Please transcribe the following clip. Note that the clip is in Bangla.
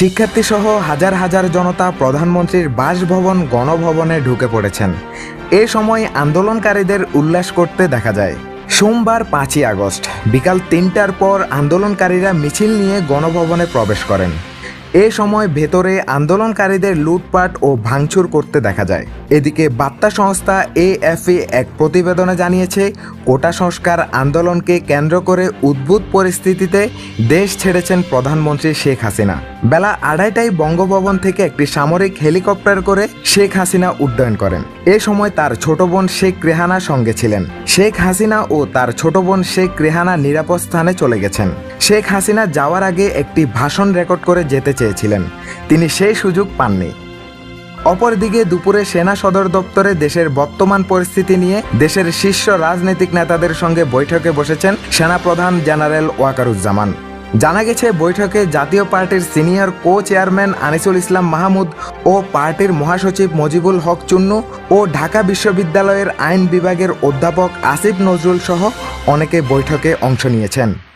শিক্ষার্থীসহ হাজার হাজার জনতা প্রধানমন্ত্রীর বাসভবন, গণভবনে ঢুকে পড়েছেন। এ সময় আন্দোলনকারীদের উল্লাস করতে দেখা যায়। সোমবার পাঁচই আগস্ট, বিকাল তিনটার পর আন্দোলনকারীরা মিছিল নিয়ে গণভবনে প্রবেশ করেন। এ সময় ভেতরে আন্দোলনকারীদের লুটপাট ও ভাঙচুর করতে দেখা যায়। এদিকে বার্তা সংস্থা এএফএ এক প্রতিবেদনে জানিয়েছে, কোটা সংস্কার আন্দোলনকে কেন্দ্র করে উদ্ভুত পরিস্থিতিতে দেশ ছেড়েছেন প্রধানমন্ত্রী শেখ হাসিনা। বেলা আড়াইটায় বঙ্গভবন থেকে একটি সামরিক হেলিকপ্টার করে শেখ হাসিনা উড্ডয়ন করেন। এ সময় তার ছোট বোন শেখ রেহানা সঙ্গে ছিলেন। শেখ হাসিনা ও তার ছোট বোন শেখ রেহানা নিরাপদ স্থানে চলে গেছেন। শেখ হাসিনা যাওয়ার আগে একটি ভাষণ রেকর্ড করে যেতে চেয়েছিলেন। তিনি সেই সুযোগ পাননি। অপরদিকে দুপুরে সেনা সদর দপ্তরে দেশের বর্তমান পরিস্থিতি নিয়ে দেশের শীর্ষ রাজনৈতিক নেতাদের সঙ্গে বৈঠকে বসেছেন সেনাপ্রধান জেনারেল ওয়াকারুজ্জামান। জানা গেছে, বৈঠকে জাতীয় পার্টির senior co chairman Anisul Islam Mahmud ও পার্টির মহাসচিব মজিবুল হক চুন্নু ও ঢাকা বিশ্ববিদ্যালয়ের আইন বিভাগের অধ্যাপক আসিফ নজরুল সহ অনেকে বৈঠকে অংশ নিয়েছেন।